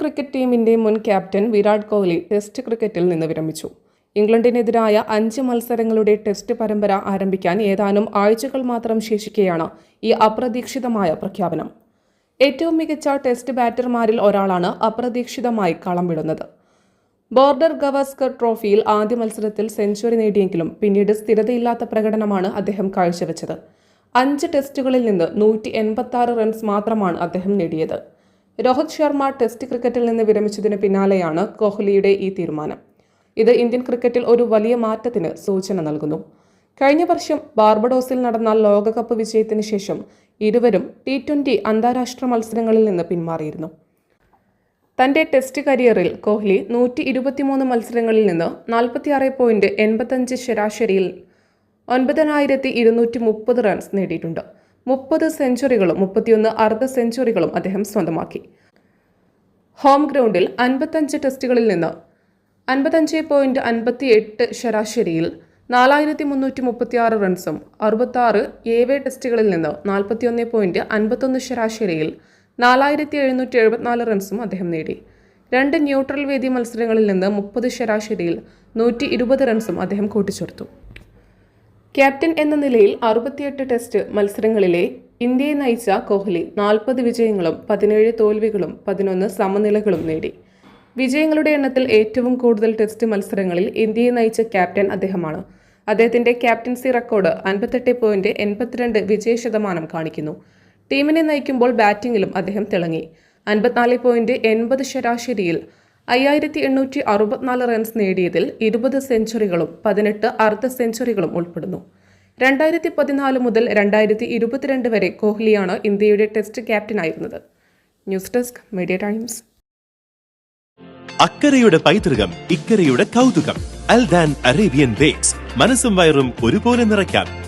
Cricket ടീമിന്റെ മുൻ captain Virat Kohli test ക്രിക്കറ്റിൽ നിന്ന് വിരമിച്ചു. ഇംഗ്ലണ്ടിനെതിരായ അഞ്ച് മത്സരങ്ങളുടെ ടെസ്റ്റ് പരമ്പര ആരംഭിക്കാൻ ഏതാനും ആഴ്ചകൾ മാത്രം ശേഷിക്കെയാണ് ഈ അപ്രതീക്ഷിതമായ പ്രഖ്യാപനം. ഏറ്റവും മികച്ച ടെസ്റ്റ് ബാറ്റർമാരിൽ ഒരാളാണ് അപ്രതീക്ഷിതമായി കളം വിടുന്നത് ബോർഡർ ഗവാസ്കർ ട്രോഫിയിൽ ആദ്യ മത്സരത്തിൽ സെഞ്ചുറി നേടിയെങ്കിലും പിന്നീട് സ്ഥിരതയില്ലാത്ത പ്രകടനമാണ് അദ്ദേഹം കാഴ്ചവെച്ചത്. അഞ്ച് ടെസ്റ്റുകളിൽ നിന്ന് നൂറ്റി റൺസ് മാത്രമാണ് അദ്ദേഹം നേടിയത്. രോഹിത് ശർമ്മ ടെസ്റ്റ് ക്രിക്കറ്റിൽ നിന്ന് വിരമിച്ചതിന് പിന്നാലെയാണ് കോഹ്ലിയുടെ ഈ തീരുമാനം. ഇത് ഇന്ത്യൻ ക്രിക്കറ്റിൽ ഒരു വലിയ മാറ്റത്തിന് സൂചന നൽകുന്നു. കഴിഞ്ഞ വർഷം ബാർബഡോസിൽ നടന്ന ലോകകപ്പ് വിജയത്തിന് ശേഷം ഇരുവരും ടി ട്വന്റി അന്താരാഷ്ട്ര മത്സരങ്ങളിൽ നിന്ന് പിന്മാറിയിരുന്നു. തന്റെ ടെസ്റ്റ് കരിയറിൽ കോഹ്ലി നൂറ്റി ഇരുപത്തിമൂന്ന് മത്സരങ്ങളിൽ നിന്ന് നാൽപ്പത്തിയാറ് പോയിന്റ് എൺപത്തഞ്ച് ശരാശരിയിൽ ഒൻപതിനായിരത്തി ഇരുന്നൂറ്റി മുപ്പത് റൺസ് നേടിയിട്ടുണ്ട്. മുപ്പത് സെഞ്ചുറികളും മുപ്പത്തിയൊന്ന് അർദ്ധ സെഞ്ചുറികളും അദ്ദേഹം സ്വന്തമാക്കി. ഹോം ഗ്രൗണ്ടിൽ അൻപത്തഞ്ച് ടെസ്റ്റുകളിൽ നിന്ന് അൻപത്തഞ്ച് പോയിന്റ് അൻപത്തി എട്ട് ശരാശരിയിൽ നാലായിരത്തി മുന്നൂറ്റി മുപ്പത്തിയാറ് റൺസും അറുപത്താറ് എ വേ ടെസ്റ്റുകളിൽ നിന്ന് നാൽപ്പത്തിയൊന്ന് പോയിന്റ് അൻപത്തൊന്ന് ശരാശരിയിൽ നാലായിരത്തി എഴുന്നൂറ്റി എഴുപത്തിനാല് റൺസും അദ്ദേഹം നേടി. രണ്ട് ന്യൂട്രൽ വേദി മത്സരങ്ങളിൽ നിന്ന് മുപ്പത് ശരാശരിയിൽ നൂറ്റി ഇരുപത് റൺസും അദ്ദേഹം കൂട്ടിച്ചേർത്തു. ക്യാപ്റ്റൻ എന്ന നിലയിൽ അറുപത്തിയെട്ട് ടെസ്റ്റ് മത്സരങ്ങളിലെ ഇന്ത്യയെ നയിച്ച കോഹ്ലി നാൽപ്പത് വിജയങ്ങളും പതിനേഴ് തോൽവികളും പതിനൊന്ന് സമനിലകളും നേടി. വിജയങ്ങളുടെ എണ്ണത്തിൽ ഏറ്റവും കൂടുതൽ ടെസ്റ്റ് മത്സരങ്ങളിൽ ഇന്ത്യയെ നയിച്ച ക്യാപ്റ്റൻ അദ്ദേഹമാണ്. അദ്ദേഹത്തിന്റെ ക്യാപ്റ്റൻസി റെക്കോർഡ് അൻപത്തെട്ട് പോയിന്റ് എൺപത്തിരണ്ട് വിജയ ശതമാനം കാണിക്കുന്നു. ടീമിനെ നയിക്കുമ്പോൾ ബാറ്റിംഗിലും അദ്ദേഹം തിളങ്ങി. അൻപത്തിനാല് പോയിന്റ് എൺപത് ശരാശരിയിൽ അയ്യായിരത്തി എണ്ണൂറ്റി അറുപത്തിനാല് റൺസ് നേടിയതിൽ ഇരുപത് സെഞ്ചുറികളും പതിനെട്ട് അർദ്ധ സെഞ്ചുറികളും ഉൾപ്പെടുന്നു. രണ്ടായിരത്തി പതിനാല് മുതൽ രണ്ടായിരത്തി ഇരുപത്തിരണ്ട് വരെ കോഹ്ലിയാണ് ഇന്ത്യയുടെ test ക്യാപ്റ്റനായിരുന്നത്. News desk media times. അക്കരയുടെ പൈതൃകം ഇക്കരയുടെ കൗതുകം അൽദാൻ അറേബ്യൻ ബേക്സ് മനസ്സും വയറും ഒരുപോലെ നിറയ്ക്കാം.